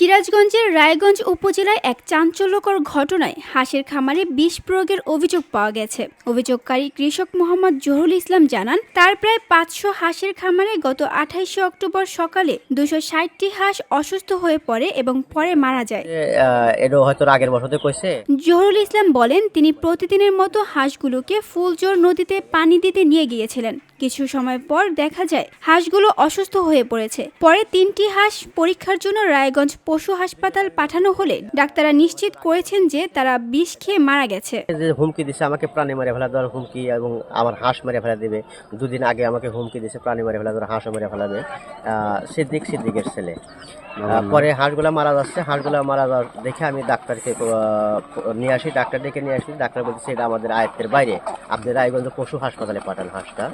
সিরাজগঞ্জের রায়গঞ্জ উপজেলায় এক চাঞ্চল্যকর ঘটনায় হাঁসের খামারে বিষ প্রয়োগের অভিযোগ পাওয়া গেছে। অভিযোগকারী কৃষক মোহাম্মদ জহুরুল ইসলাম জানান তার প্রায় পাঁচশো হাঁসের খামারে গত আঠাইশে অক্টোবর সকালে দুশো ষাটটি হাঁস অসুস্থ হয়ে পড়ে এবং পরে মারা যায়। হয়তো আগের বছরতে কইছে। জহুরুল ইসলাম বলেন তিনি প্রতিদিনের মতো হাঁসগুলোকে ফুলজোর নদীতে পানি দিতে নিয়ে গিয়েছিলেন। কিছু সময় পর দেখা যায় হাঁসগুলো অসুস্থ হয়ে পড়েছে। পরে তিনটি হাঁস পরীক্ষার জন্য রায়গঞ্জ পশু হাসপাতাল পাঠানো হলে ডাক্তাররা নিশ্চিত করেছেন যে তারা বিষ খেয়ে মারা গেছে। যে হুমকি দিছে আমাকে প্রাণী মেরে ফেলা দেওয়ার হুমকি এবং আমার হাঁস মেরে ফেলা দেবে। দুদিন আগে আমাকে হুমকি দিছে প্রাণী মেরে ফেলা দেওয়ার হাঁসও মেরে ফেলাবে সিদ্দিক সিদ্দিকের ছেলে। পরে হাঁসগুলা মারা যাচ্ছে। হাঁসগুলা মারা যাওয়ার দেখে আমি ডাক্তারকে নিয়ে আসি। ডাক্তার ডেকে নিয়ে আসি। ডাক্তার বলছে এটা আমাদের আয়ত্তের বাইরে। আপনি রায়গঞ্জ পশু হাসপাতালে পাঠান হাঁসটা।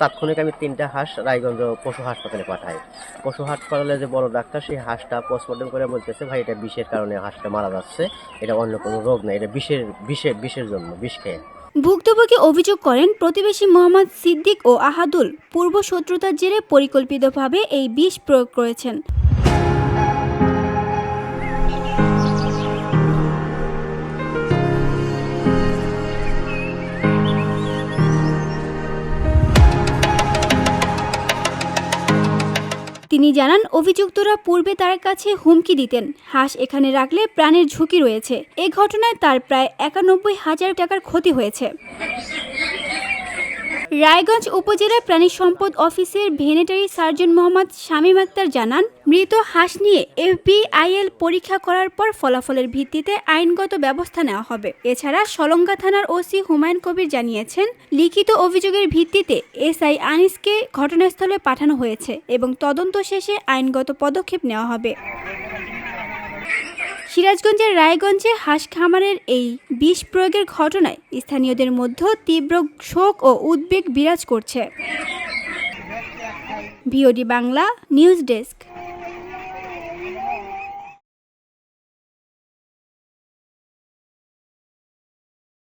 তাৎক্ষণিক আমি তিনটা হাঁস রায়গঞ্জ পশু হাসপাতালে পাঠাই। পশু হাসপাতালে যে বড় ডাক্তার সেই হাঁসটা পোস্টমর্টম করে বলতেছে, ভাই, এটা বিষের কারণে হাঁসটা মারা যাচ্ছে। এটা অন্য কোনো রোগ না, এটা বিষের, বিষে, বিষের জন্য, বিষ খেয়ে। ভুক্তভোগী অভিযোগ করেন, প্রতিবেশী মোহাম্মদ সিদ্দিক ও আহাদুল পূর্ব শত্রুতার জেরে পরিকল্পিতভাবে এই বিষ প্রয়োগ করেছেন। তিনি জানান, অভিযুক্তরা পূর্বে তার কাছে হুমকি দিতেন। হাঁস এখানে রাখলে প্রাণের ঝুঁকি রয়েছে। এ ঘটনায় তার প্রায় একানব্বই হাজার টাকার ক্ষতি হয়েছে। রায়গঞ্জ উপজেলা প্রাণী সম্পদ অফিসের ভেনেটারি সার্জন মোহাম্মদ শামীম আক্তার জানান, মৃত হাঁস নিয়ে এফবিআইএল পরীক্ষা করার পর ফলাফলের ভিত্তিতে আইনগত ব্যবস্থা নেওয়া হবে। এছাড়া সলঙ্গা থানার ওসি হুমায়ুন কবির জানিয়েছেন, লিখিত অভিযোগের ভিত্তিতে এসআই আনিসকে ঘটনাস্থলে পাঠানো হয়েছে এবং তদন্ত শেষে আইনগত পদক্ষেপ নেওয়া হবে। সিরাজগঞ্জের রায়গঞ্জে হাঁস খামারের এই বিষ প্রয়োগের ঘটনায় স্থানীয়দের মধ্যে তীব্র শোক ও উদ্বেগ বিরাজ করছে। VOD Bangla news desk.